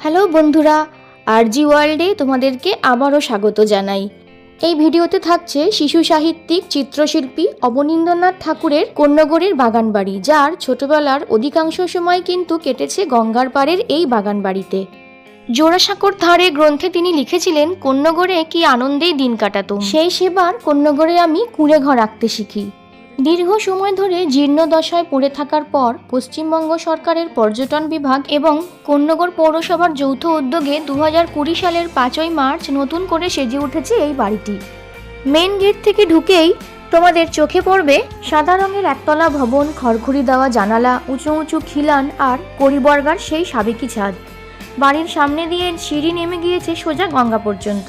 Hello বন্ধুরা, আরজি ওয়ার্ল্ডে তোমাদেরকে আবারও স্বাগত জানাই। এই ভিডিওতে থাকছে শিশু সাহিত্যিক, চিত্রশিল্পী অবনীন্দ্রনাথ ঠাকুরের কন্যগড়ের বাগানবাড়ি, যার ছোটবেলার অধিকাংশ সময় কিন্তু কেটেছে গঙ্গার পাড়ের এই বাগানবাড়িতে। জোড়াসাঁকোর ধারে গ্রন্থে তিনি লিখেছিলেন কন্যগড়ে কি আনন্দেই দিন কাটাতো সেই সেবার কন্যগড়ে আমি কুঁড়ে ঘর আঁকতে শিখি। দীর্ঘ সময় ধরে জীর্ণদশায় পড়ে থাকার পর পশ্চিমবঙ্গ সরকারের পর্যটন বিভাগ এবং কন্যগড় পৌরসভার যৌথ উদ্যোগে দু সালের পাঁচই মার্চ নতুন করে সেজে উঠেছে এই বাড়িটি। মেন গেট থেকে ঢুকেই তোমাদের চোখে পড়বে সাদা রঙের একতলা ভবন, খড়খড়ি দেওয়া জানালা, উঁচু উঁচু খিলান আর পরিবর্গার সেই সাবেকি ছাদ। বাড়ির সামনে দিয়ে সিঁড়ি নেমে গিয়েছে সোজা গঙ্গা পর্যন্ত।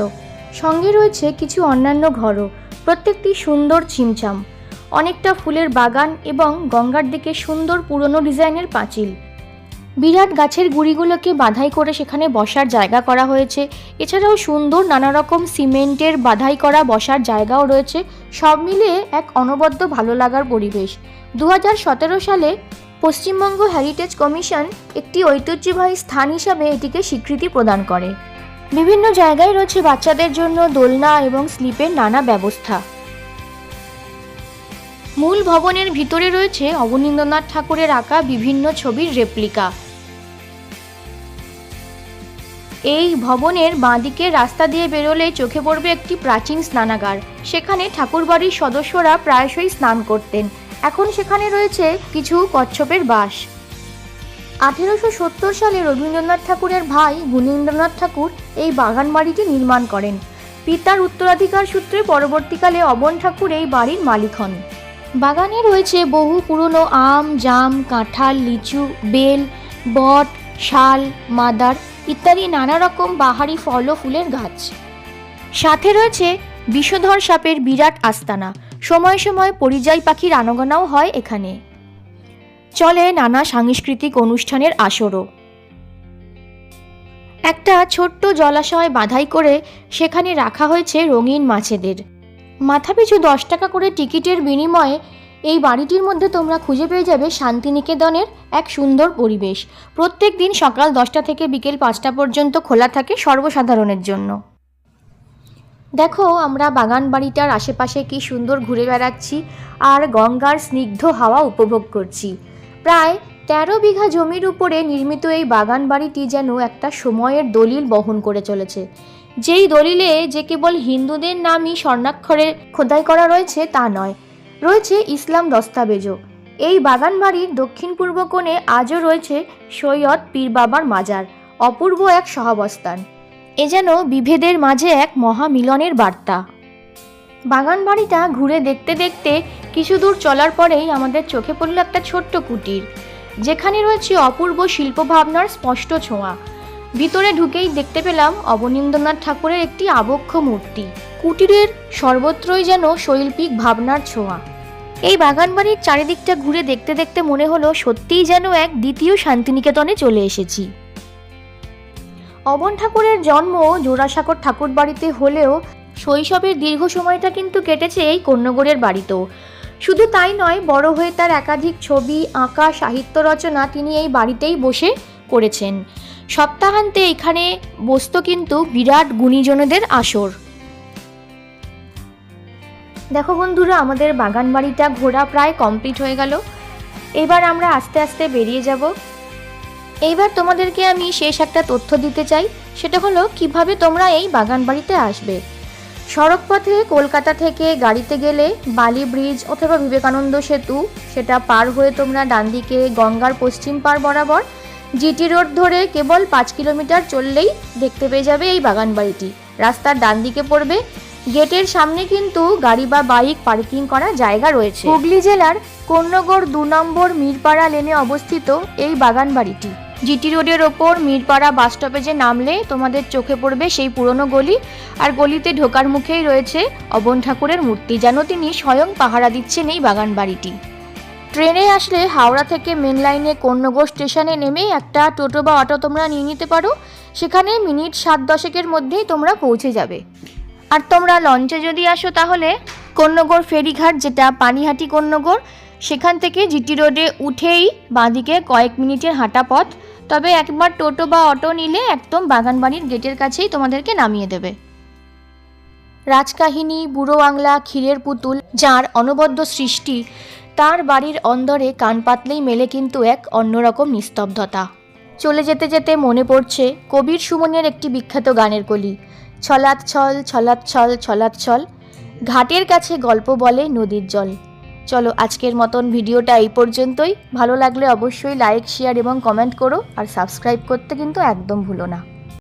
সঙ্গে রয়েছে কিছু অন্যান্য ঘরও। প্রত্যেকটি সুন্দর ছিমছাম। অনেকটা ফুলের বাগান এবং গঙ্গার দিকে সুন্দর পুরনো ডিজাইনের পাঁচিল। বিরাট গাছের গুড়িগুলোকে বাধাই করে সেখানে বসার জায়গা করা হয়েছে। এছাড়াও সুন্দর নানা রকম সিমেন্টের বাধাই করা বসার জায়গাও রয়েছে। সব মিলিয়ে এক অনবদ্য ভালো লাগার পরিবেশ। দু হাজার সতেরো সালে পশ্চিমবঙ্গ হেরিটেজ কমিশন একটি ঐতিহ্যবাহী স্থান হিসাবে এটিকে স্বীকৃতি প্রদান করে। বিভিন্ন জায়গায় রয়েছে বাচ্চাদের জন্য দোলনা এবং স্লিপের নানা ব্যবস্থা। মূল ভবনের ভিতরে রয়েছে অবনীন্দ্রনাথ ঠাকুরের আঁকা বিভিন্ন ছবির রেপ্লিকা এই ভবনের বাঁদিকে রাস্তা দিয়ে বেরোলে চোখে পড়বে একটি প্রাচীন স্নানাগার। সেখানে ঠাকুরবাড়ির সদস্যরা প্রায়শই স্নান করতেন। এখন সেখানে রয়েছে কিছু কচ্ছপের বাস। আঠেরোশো সত্তর সালে রবীন্দ্রনাথ ঠাকুরের ভাই গুণীন্দ্রনাথ ঠাকুর এই বাগান বাড়িটি নির্মাণ করেন। পিতার উত্তরাধিকার সূত্রে পরবর্তীকালে অবন ঠাকুর এই বাড়ির মালিক হন। বাগানে রয়েছে বহু পুরনো আম, জাম, কাঁঠাল, লিচু, বেল, বট, শাল, মাদার ইত্যাদি নানা রকম বাহারি ফল ও ফুলের গাছ। সাথে রয়েছে বিষধর সাপের বিরাট আস্তানা। সময় সময় পরিযায়ী পাখির আনাগোনাও হয় এখানে। চলে নানা সাংস্কৃতিক অনুষ্ঠানের আসরও। একটা ছোট্ট জলাশয় বাধাই করে সেখানে রাখা হয়েছে রঙিন মাছেদের। মাথাপিছু দশ টাকা করে টিকিটের বিনিময়ে এই বাড়িটির মধ্যে তোমরা খুঁজে পেয়ে যাবে শান্তিনিকেতনের এক সুন্দর পরিবেশ। প্রত্যেক দিন সকাল দশটা থেকে বিকেল পাঁচটা পর্যন্ত খোলা থাকে সর্বসাধারণের জন্য। দেখো, আমরা বাগান বাড়িটার আশেপাশে কি সুন্দর ঘুরে বেড়াচ্ছি আর গঙ্গার স্নিগ্ধ হাওয়া উপভোগ করছি। প্রায় তেরো বিঘা জমির উপরে নির্মিত এই বাগান বাড়িটি যেন একটা সময়ের দলিল বহন করে চলেছে। যেই দলিলে যে কেবল হিন্দুদের নামই স্বর্ণাক্ষরে খোদাই করা রয়েছে তা নয়, রয়েছে ইসলাম দস্তাবেজও। এই বাগান বাড়ির দক্ষিণ পূর্ব কোণে আজও রয়েছে সৈয়দ পীর বাবার মাজার, অপূর্ব এক সহাবস্থান। এ যেন বিভেদের মাঝে এক মহামিলনের বার্তা। বাগান বাড়িটা ঘুরে দেখতে দেখতে কিছু দূর চলার পরেই আমাদের চোখে পড়ল একটা ছোট্ট কুটির। যেখানে রয়েছে অপূর্ব শিল্পভাবনার স্পষ্ট ছোঁয়া। ভিতরে ঢুকেই দেখতে পেলাম অবনীন্দ্রনাথ ঠাকুরের একটি আবক্ষ মূর্তি। কুটিরের সর্বত্রই যেন শৈল্পিক ভাবনার ছোঁয়া। এই বাগানবাড়ির চারিদিকটা ঘুরে দেখতে দেখতে মনে হলো সত্যিই যেন এক দ্বিতীয় শান্তিনিকেতনে চলে এসেছি। অবন ঠাকুরের জন্ম জোড়াসাঁকর ঠাকুর বাড়িতে হলেও শৈশবের দীর্ঘ সময়টা কিন্তু কেটেছে এই কন্যগড়ের বাড়িতেও। শুধু তাই নয়, বড় হয়ে তার একাধিক ছবি, আঁকা, সাহিত্য রচনা তিনি এই বাড়িতেই বসে করেছেন। সপ্তাহান্তে এখানে বসত কিন্তু বিরাট গুণীজনদের আসর। দেখো বন্ধুরা, আমাদের বাগান বাড়িটা ঘোরা প্রায় কমপ্লিট হয়ে গেল। এবার আমরা আস্তে আস্তে বেরিয়ে যাব। এইবার তোমাদেরকে আমি শেষ একটা তথ্য দিতে চাই, সেটা হলো কীভাবে তোমরা এই বাগান বাড়িতে আসবে। সড়কপথে কলকাতা থেকে গাড়িতে গেলে বালি ব্রিজ অথবা বিবেকানন্দ সেতু, সেটা পার হয়ে তোমরা ডান দিকে গঙ্গার পশ্চিম পার বরাবর, জিটি রোড ধরে কেবল পাঁচ কিলোমিটার চললেই দেখতে পেয়ে যাবে এই বাগান বাড়িটি। রাস্তার ডান দিকে পড়বে, গেটের সামনে কিন্তু গাড়ি বা বাইক পার্কিং করার জায়গা রয়েছে। হুগলি জেলার কন্যগড় দু নম্বর মিরপাড়া লেনে অবস্থিত এই বাগান বাড়িটি। জিটি রোডের ওপর মিরপাড়া বাস স্টপেজে নামলে তোমাদের চোখে পড়বে সেই পুরনো গলি। আর গলিতে ঢোকার মুখেই রয়েছে অবন ঠাকুরের মূর্তি, যেন তিনি স্বয়ং পাহারা দিচ্ছেন এই বাগান বাড়িটি। ট্রেনে আসলে হাওড়া থেকে মেন লাইনে কন্যগড় স্টেশনে নেমে একটা টোটো বা অটো তোমরা নিয়ে নিতে পারো। সেখানে মিনিট সাত দশেকের মধ্যেই তোমরা পৌঁছে যাবে। আর তোমরা লঞ্চে যদি আসো তাহলে কন্যগড় ফেরিঘাট যেটা পানিহাটি কন্যগড় সেখান থেকে জিটি রোডে উঠেই বাঁদিকে কয়েক মিনিটের হাঁটা পথ। তবে একবার টোটো বা অটো নিলে একদম বাগানবাড়ির গেটের কাছেই তোমাদেরকে নামিয়ে দেবে। রাজকাহিনী, বুড়ো বাংলা ক্ষীরের পুতুল, যার অনবদ্য সৃষ্টি, তার বাড়ির অন্দরে কান পাতলেই মেলে কিন্তু এক অন্যরকম নিস্তব্ধতা। চলে যেতে যেতে মনে পড়ছে কবির সুমনের একটি বিখ্যাত গানের কলি ছলাৎ ছল ছলাৎ ছল ছলাৎ ছল ঘাটের কাছে গল্প বলে নদীর জল। চলো আজকের মতন ভিডিওটা এই পর্যন্তই। ভালো লাগলে অবশ্যই লাইক শেয়ার এবং কমেন্ট করো। আর সাবস্ক্রাইব করতে কিন্তু একদম ভুলো না।